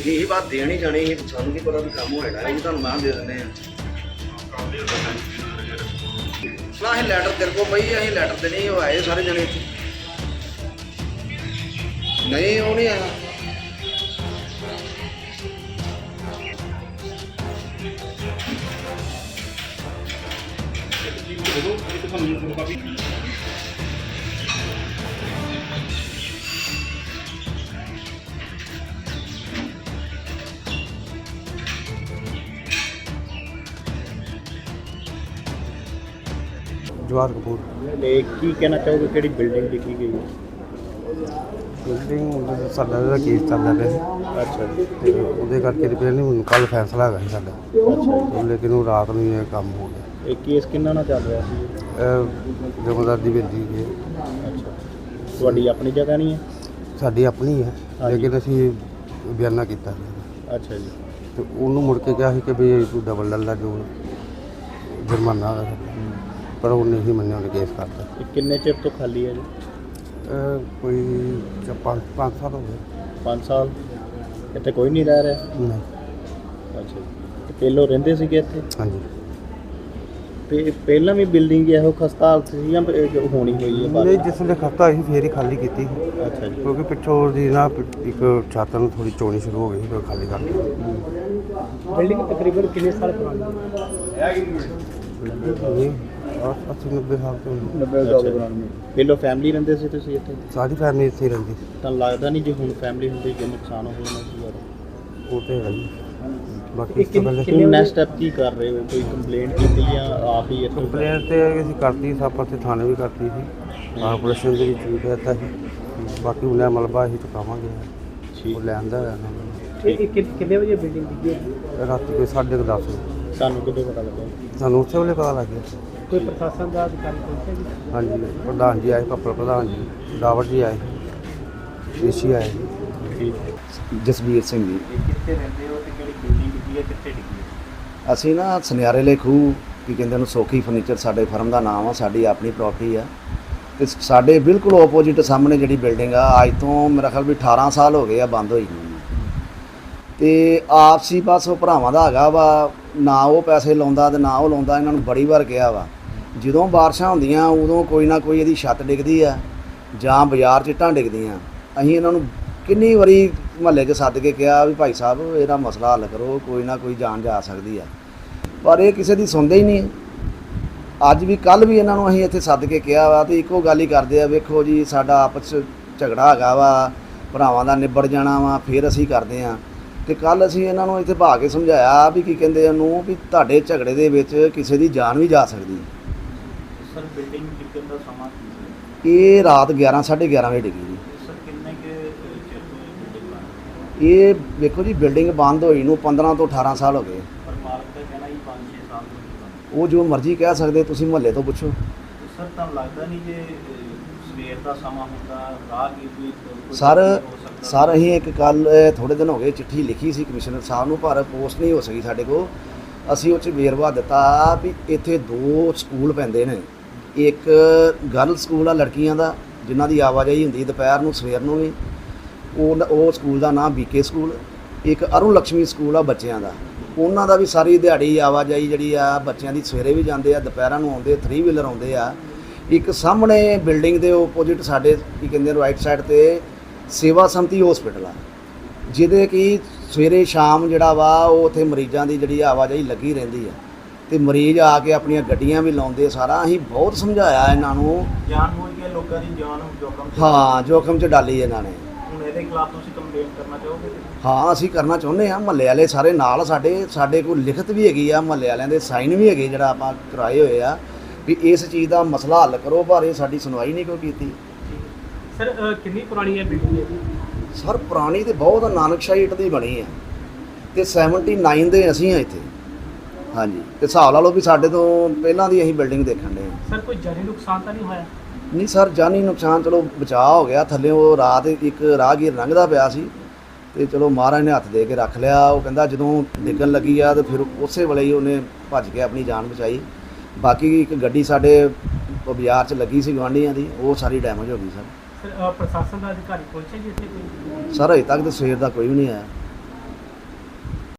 ਇਹਦੀ ਇਹ ਬਾਤ ਦੇਣੀ ਜਾਣੀ ਸੀ ਸਾਨੂੰ ਕੀ ਪਤਾ ਵੀ ਕੰਮ ਹੋਏਗਾ ਇਹ ਤੁਹਾਨੂੰ ਮੈਂ ਦੇ ਦਿੰਦੇ ਆ ਨਾ ਇਹ ਲੈਟਰ ਤੇਰੇ ਕੋਲ ਪਈ ਆ, ਅਸੀਂ ਲੈਟਰ ਤੇ ਨਹੀਂ ਉਹ ਆਏ ਸਾਰੇ ਜਣੇ ਇੱਥੇ। ਨਹੀਂ ਉਹ ਨਹੀਂ ਆਇਆ। ਜਵਾਹਰ ਕਪੂਰ। ਤੇ ਕੀ ਕਹਿਣਾ ਚਾਹੋਗੇ ਕਿਹੜੀ ਬਿਲਡਿੰਗ ਲਿਖੀ ਗਈ? ਹੈ ਬਿਲਡਿੰਗ ਸਾਡਾ ਜਿਹੜਾ ਕੇਸ ਚੱਲਦਾ ਪਿਆ ਸੀ। ਅੱਛਾ ਜੀ। ਤੇ ਉਹਦੇ ਕਰਕੇ ਰਿਪੇਅਰ ਨਹੀਂ ਹੁਣ ਕੱਲ ਫੈਸਲਾ ਹੈਗਾ ਸੀ ਸਾਡਾ। ਅੱਛਾ ਲੇਕਿਨ ਉਹ ਰਾਤ ਨੂੰ ਇਹ ਕੰਮ ਹੋ ਗਿਆ। ਇਹ ਕੇਸ ਕਿੰਨਾ ਨਾਲ ਚੱਲ ਰਿਹਾ ਸੀ? ਇਹ ਜਮਦਾਰ ਦੀ ਬੇਦੀ ਹੈ ਅੱਛਾ। ਤੁਹਾਡੀ ਆਪਣੀ ਜਗ੍ਹਾ ਨਹੀਂ ਹੈ? ਸਾਡੀ ਆਪਣੀ ਹੈ। ਲੇਕਿਨ ਅਸੀਂ ਬਿਆਨਾ ਕੀਤਾ। ਅੱਛਾ ਜੀ। ਤੇ ਉਹਨੂੰ ਮੁੜ ਕੇ ਕਿਹਾ ਸੀ ਕਿ ਵੀ ਤੂੰ ਡਬਲ ਲੈ ਲਾ ਜੋ ਜੁਰਮਾਨਾ ਹੈ। ਪਰ ਉਹ ਨਹੀਂ ਮੰਨਿਆ ਉਹਨੇ ਕੇਸ ਕਰਤਾ ਇਹ ਕਿੰਨੇ ਚਿਰ ਤੋਂ ਖਾਲੀ ਹੈ ਜੀ? ਕੋਈ ਚ- ਪੰਜ ਪੰਜ ਸਾਲ ਹੋ ਗਏ। 5 ਸਾਲ? ਇੱਥੇ ਕੋਈ ਨਹੀਂ ਰਹਿ ਰਿਹਾ? ਨਹੀਂ। ਅੱਛਾ ਜੀ। ਤੇ ਪਹਿਲੋਂ ਰਹਿੰਦੇ ਸੀਗੇ ਇੱਥੇ? ਹਾਂਜੀ। ਤੇ ਪਹਿਲਾਂ ਵੀ ਬਿਲਡਿੰਗ ਇਹੋ ਖਸਤਾ ਹਾਲਤ ਸੀ ਜਾਂ ਇਹ ਜੋ ਹੋਣੀ ਹੋਈ ਹੈ ਨਹੀਂ? ਜਿਸ ਵੇਲੇ ਖਤਾ ਸੀ ਫੇਰ ਹੀ ਖਾਲੀ ਕੀਤੀ ਸੀ। ਅੱਛਾ ਜੀ। ਕਿਉਂਕਿ ਪਿੱਛੋਂ ਦੀ ਨਾ ਪ- ਇੱਕ ਛੱਤ ਨੂੰ ਥੋੜੀ ਚੋਣੀ ਸ਼ੁਰੂ ਹੋ ਗਈ ਸੀ ਫਿਰ ਖਾਲੀ ਕਰ ਦਿੱਤੀ। ਬਿਲਡਿੰਗ ਤਕਰੀਬਨ ਕਿੰਨੇ ਸਾਲ ਪੁਰਾਣੀ? ਇਹ 80 90 ਸਾਲ ਤੋਂ ਹੋਈ। ਸਾਲ ਪੁਰਾਣੀ ਪਹਿਲੋਂ ਫੈਮਿਲੀ ਰਹਿੰਦੇ ਸੀ ਤੁਸੀਂ ਇੱਥੇ? ਸਾਰੀ ਫੈਮਿਲੀ ਇੱਥੇ ਹੀ ਰਹਿੰਦੀ। ਸੀ। ਤਾਂ ਲੱਗਦਾ ਨਹੀਂ ਜੇ ਹੁਣ ਫੈਮਿਲੀ ਹੁੰਦੀ ਕਿ ਨੁਕਸਾਨ ਹੋ ਜਾਣਾ ਸੀ ਯਾਰ ਉਹ ਤੇ ਹੈ ਜੀ ਬਾਕੀ ਇਸ ਤੋਂ ਪਹਿਲੇ ਹੁਣ ਨੈਕਸਟ ਸਟੈਪ ਕੀ ਕਰ ਰਹੇ ਹੋ? ਕੋਈ ਕੰਪਲੇਂਟ ਕੀਤੀ ਜਾਂ ਆਪ ਹੀ ਇੱਥੇ ਕੰਪਲੇਂਟ ਤੇ ਅਸੀਂ ਕਰਤੀ ਸਭ ਪਾਸੇ ਥਾਣੇ ਵੀ ਕਰਤੀ ਸੀ। ਕਾਰਪੋਰੇਸ਼ਨ ਦੇ ਵਿੱਚ ਵੀ ਦਿੱਤਾ ਸੀ। ਬਾਕੀ ਉਹਨੇ ਮਲਬਾ ਅਸੀਂ ਚੁਕਾਵਾਂਗੇ। ਠੀਕ। ਉਹ ਲੈਂਦਾ ਹੈ ਨਾ। ਇਹ ਕਿੰਨੇ ਵਜੇ ਬਿਲਡਿੰਗ ਡਿੱਗੀ ਹੈ? ਰਾਤੀ ਕੋਈ 10:30 ਵਜੇ। ਸਾਨੂੰ ਕਿਦੋਂ ਪਤਾ ਲੱਗਾ ਸਾਨੂੰ ਉਸੇ ਵੇਲੇ ਪਤਾ ਲੱਗ ਗਿਆ। ਕੋਈ ਪ੍ਰਸ਼ਾਸਨ ਦਾ ਅਧਿਕਾਰੀ ਪਹੁੰਚਿਆ ਜੀ ਹਾਂਜੀ ਪ੍ਰਧਾਨ ਜੀ ਆਏ ਪੱਪਲ ਪ੍ਰਧਾਨ ਜੀ ਡਾਵਰ ਜੀ ਆਏ ਏਸ਼ੀ ਆਏ। ਠੀਕ ਜਸਵੀਰ ਸਿੰਘ ਜੀ। ਇਹ ਕਿੱਥੇ ਰਹਿੰਦੇ ਹੋ ਤੇ ਕਿਹੜੀ ਬਿਲਡਿੰਗ ਡਿੱਗੀ ਹੈ ਕਿੱਥੇ ਡਿੱਗੀ ਹੈ? ਅਸੀਂ ਨਾ ਸੁਨਿਆਰੇ ਲੈ ਖੂਹ ਕੀ ਕਹਿੰਦੇ ਉਹਨੂੰ ਸੋਖੀ ਫਰਨੀਚਰ ਸਾਡੇ ਫਰਮ ਦਾ ਨਾਮ ਆ ਸਾਡੀ ਆਪਣੀ ਪ੍ਰਾਪਰਟੀ ਆ। ਤੇ ਸਾਡੇ ਬਿਲਕੁਲ ਆਪੋਜ਼ਿਟ ਸਾਹਮਣੇ ਜਿਹੜੀ ਬਿਲਡਿੰਗ ਆ ਅੱਜ ਤੋਂ ਮੇਰਾ ਖਿਆਲ ਵੀ 18 ਸਾਲ ਹੋ ਗਏ ਆ ਬੰਦ ਹੋਈ ਨੂੰ। ਤੇ ਆਪਸੀ ਬਸ ਉਹ ਭਰਾਵਾਂ ਦਾ ਹੈਗਾ ਵਾ, ਨਾ ਉਹ ਪੈਸੇ ਲਾਉਂਦਾ ਤੇ ਨਾ ਉਹ ਲਾਉਂਦਾ, ਇਹਨਾਂ ਨੂੰ ਬੜੀ ਵਾਰ ਕਿਹਾ ਵਾ। ਜਦੋਂ ਬਾਰਿਸ਼ਾਂ ਹੁੰਦੀਆਂ, ਉਦੋਂ ਕੋਈ ਨਾ ਕੋਈ ਇਹਦੀ ਛੱਤ ਡਿੱਗਦੀ ਆ, ਜਾਂ ਬਾਜ਼ਾਰ 'ਚ ਇੱਟਾਂ ਡਿੱਗਦੀਆਂ। ਅਸੀਂ ਇਹਨਾਂ ਨੂੰ ਕਿੰਨੀ ਵਾਰੀ ਮਹੱਲੇ 'ਚ ਸੱਦ ਕੇ ਕਿਹਾ ਵੀ ਭਾਈ ਸਾਹਿਬ, ਇਹਦਾ ਮਸਲਾ ਹੱਲ ਕਰੋ, ਕੋਈ ਨਾ ਕੋਈ ਜਾਨ ਜਾ ਸਕਦੀ ਆ। ਪਰ ਇਹ ਕਿਸੇ ਦੀ ਸੁਣਦੇ ਹੀ ਨਹੀਂ। ਅੱਜ ਵੀ ਕੱਲ ਵੀ ਇਹਨਾਂ ਨੂੰ ਅਸੀਂ ਇੱਥੇ ਸੱਦ ਕੇ ਕਿਹਾ ਵਾ ਤੇ ਇੱਕੋ ਗੱਲ ਹੀ ਕਰਦੇ ਆ, ਵੇਖੋ ਜੀ, ਸਾਡਾ ਆਪਸ 'ਚ ਝਗੜਾ ਹੈਗਾ ਵਾ, ਭਰਾਵਾਂ ਦਾ ਨਿਬੜ ਜਾਣਾ ਵਾ, ਫਿਰ ਅਸੀਂ ਕਰਦੇ ਆ। ਤੇ ਕੱਲ ਅਸੀਂ ਇਹਨਾਂ ਨੂੰ ਇੱਥੇ ਭਾ ਕੇ ਸਮਝਾਇਆ ਵੀ ਕੀ ਕਹਿੰਦੇ ਉਹਨੂੰ ਵੀ ਤੁਹਾਡੇ ਝਗੜੇ ਦੇ ਵਿੱਚ ਕਿਸੇ ਦੀ ਜਾਨ ਵੀ ਜਾ ਸਕਦੀ ਹੈ। ਸਰ ਬਿਲਡਿੰਗ ਡਿੱਗਣ ਦਾ ਸਮਾਂ ਕੀ ਸੀ? ਇਹ ਰਾਤ 11 11:30 ਵਜੇ ਡਿੱਗੀ ਜੀ। ਸਰ ਕਿੰਨੇ ਕਿ ਚਿਰ ਤੋਂ ਬਿਲਡਿੰਗ ਬਣੀ ਇਹ ਵੇਖੋ ਜੀ ਬਿਲਡਿੰਗ ਬੰਦ ਹੋਈ ਨੂੰ 15 ਤੋਂ 18 ਸਾਲ ਹੋ ਗਏ। ਪਰ ਮਾਲਕ ਦਾ ਕਹਿਣਾ ਹੀ 5-6 ਸਾਲ ਤੋਂ ਬਣੀ ਉਹ ਜੋ ਮਰਜ਼ੀ ਕਹਿ ਸਕਦੇ ਤੁਸੀਂ ਮੁਹੱਲੇ ਤੋਂ ਪੁੱਛੋ। ਸਰ ਤੁਹਾਨੂੰ ਲੱਗਦਾ ਨਹੀਂ ਜੇ ਅਹ, ਸਵੇਰ ਦਾ ਸਮਾਂ ਹੁੰਦਾ ਰਾਹਗੀਰ ਵੀ ਕੋਈ ਸਰ? ਸਰ, ਅਸੀਂ ਇੱਕ ਕੱਲ ਥੋੜੇ ਦਿਨ ਹੋ ਗਏ ਚਿੱਠੀ ਲਿਖੀ ਸੀ ਕਮਿਸ਼ਨਰ ਸਾਹਿਬ ਨੂੰ, ਪਰ ਪੋਸਟ ਨਹੀਂ ਹੋ ਸਕੀ ਸਾਡੇ ਕੋਲ। ਅਸੀਂ ਉਹ ਚ ਵੇਰਵਾ ਦਿੱਤਾ ਵੀ ਇੱਥੇ ਦੋ ਸਕੂਲ ਪੈਂਦੇ ਨੇ। ਇੱਕ ਗਰਲ ਸਕੂਲ ਆ ਲੜਕੀਆਂ ਦਾ, ਜਿਨ੍ਹਾਂ ਦੀ ਆਵਾਜਾਈ ਹੁੰਦੀ ਦੁਪਹਿਰ ਨੂੰ, ਸਵੇਰ ਨੂੰ ਵੀ। ਉਹ ਉਹ ਸਕੂਲ ਦਾ ਨਾਮ ਬੀਕੇ ਸਕੂਲ। ਇੱਕ ਅਰੁਣ ਲక్ష్ਮੀ ਸਕੂਲ ਆ ਬੱਚਿਆਂ ਦਾ। ਉਹਨਾਂ ਦਾ ਵੀ ਸਾਰੀ ਦਿਹਾੜੀ ਆਵਾਜਾਈ ਜਿਹੜੀ ਆ, ਬੱਚਿਆਂ ਦੀ ਸਵੇਰੇ ਵੀ ਜਾਂਦੇ ਆ, ਦੁਪਹਿਰਾਂ ਨੂੰ ਆਉਂਦੇ 3 ਵੀਲਰ ਆਉਂਦੇ ਆ। ਇੱਕ ਸਾਹਮਣੇ ਬਿਲਡਿੰਗ ਦੇ ਆਪੋਜ਼ਿਟ ਸਾਡੇ, ਕੀ ਕਹਿੰਦੇ ਰਾਈਟ ਸਾਈਡ ਤੇ ਸੇਵਾ ਸੰਮਤੀ ਹਸਪੀਟਲ ਆ। ਜਿਹਦੇ ਕਿ ਸਵੇਰੇ ਸ਼ਾਮ ਜਿਹੜਾ ਵਾ ਉਹ ਉੱਥੇ ਮਰੀਜ਼ਾਂ ਦੀ ਜਿਹੜੀ ਆਵਾਜਾਈ ਲੱਗੀ ਰਹਿੰਦੀ ਆ। ਤੇ ਮਰੀਜ਼ ਆ ਕੇ ਆਪਣੀਆਂ ਗੱਡੀਆਂ ਵੀ ਲਾਉਂਦੇ ਸਾਰਾ। ਅਸੀਂ ਬਹੁਤ ਸਮਝਾਇਆ ਇਹਨਾਂ ਨੂੰ। ਜਾਨ ਹੋਈ ਗਿਆ ਲੋਕਾਂ ਦੀ ਜਾਨ ਜੋਖਮ ਹਾਂ ਜੋਖਮ ਚ ਡਾਲੀ ਇਹਨਾਂ ਨੇ। ਹੁਣ ਇਹਦੇ ਖਿਲਾਫ ਤੁਸੀਂ ਕੰਪਲੇਂਟ ਕਰਨਾ ਚਾਹੋਗੇ ਹਾਂ ਅਸੀਂ ਕਰਨਾ ਚਾਹੁੰਦੇ ਹਾਂ। ਮਹੱਲੇ ਵਾਲੇ ਸਾਰੇ ਨਾਲ ਸਾਡੇ ਸਾਡੇ ਕੋਲ ਲਿਖਤ ਵੀ ਹੈਗੀ ਆ। ਮਹੱਲੇ ਵਾਲਿਆਂ ਦੇ ਸਾਈਨ ਵੀ ਹੈਗੇ ਜਿਹੜਾ ਆਪਾਂ ਕਰਾਏ ਹੋਏ ਆ। ਵੀ ਇਸ ਚੀਜ਼ ਦਾ ਮਸਲਾ ਹੱਲ ਕਰੋ ਪਰ ਇਹ ਸਾਡੀ ਸੁਣਵਾਈ ਨਹੀਂ ਕੋਈ ਕੀਤੀ। ਸਰ ਕਿੰਨੀ ਪੁਰਾਣੀ ਹੈ ਬਿਲਡਿੰਗ ਇਹ ਸਰ ਪੁਰਾਣੀ ਤੇ ਬਹੁਤ ਨਾਨਕਸ਼ਾਹੀ ਇੱਟ ਦੀ ਬਣੀ ਆ ਤੇ 79 ਦੇ ਅਸੀਂ ਆ ਇੱਥੇ। ਹਾਂਜੀ ਤੇ ਹਿਸਾਬ ਲਾ ਲਓ ਵੀ ਸਾਡੇ ਤੋਂ ਪਹਿਲਾਂ ਦੀ ਅਸੀਂ ਬਿਲਡਿੰਗ ਦੇਖਣ ਦੇ ਸਰ ਕੋਈ ਜਾਨੀ ਨੁਕਸਾਨ ਤਾਂ ਨਹੀਂ ਹੋਇਆ? ਨਹੀਂ ਸਰ ਜਾਨੀ ਨੁਕਸਾਨ ਚਲੋ ਬਚਾਅ ਹੋ ਗਿਆ। ਥੱਲੇ ਉਹ ਰਾਤ ਇੱਕ ਰਾਹਗੀਰ ਲੰਘਦਾ ਪਿਆ ਸੀ। ਤੇ ਚਲੋ ਮਹਾਰਾਜ ਨੇ ਹੱਥ ਦੇ ਕੇ ਰੱਖ ਲਿਆ। ਉਹ ਕਹਿੰਦਾ ਜਦੋਂ ਡਿੱਗਣ ਲੱਗੀ ਆ ਤੇ ਫਿਰ ਉਸੇ ਵੇਲੇ ਹੀ ਉਹਨੇ ਭੱਜ ਕੇ ਆਪਣੀ ਜਾਨ ਬਚਾਈ। ਬਾਕੀ ਇੱਕ ਗੱਡੀ ਸਾਡੇ ਬਾਜ਼ਾਰ 'ਚ ਲੱਗੀ ਸੀ ਗਵਾਂਢੀਆਂ ਦੀ ਉਹ ਸਾਰੀ ਡੈਮੇਜ ਹੋ ਗਈ ਸਰ। ਸਰ ਪ੍ਰਸ਼ਾਸਨ ਦਾ ਅਧਿਕਾਰੀ ਪਹੁੰਚਿਆ ਜੀ ਇੱਥੇ ਕੋਈ? ਸਰ, ਅਜੇ ਤੱਕ ਤਾਂ ਸਵੇਰ ਦਾ ਕੋਈ ਵੀ ਨਹੀਂ ਆਇਆ।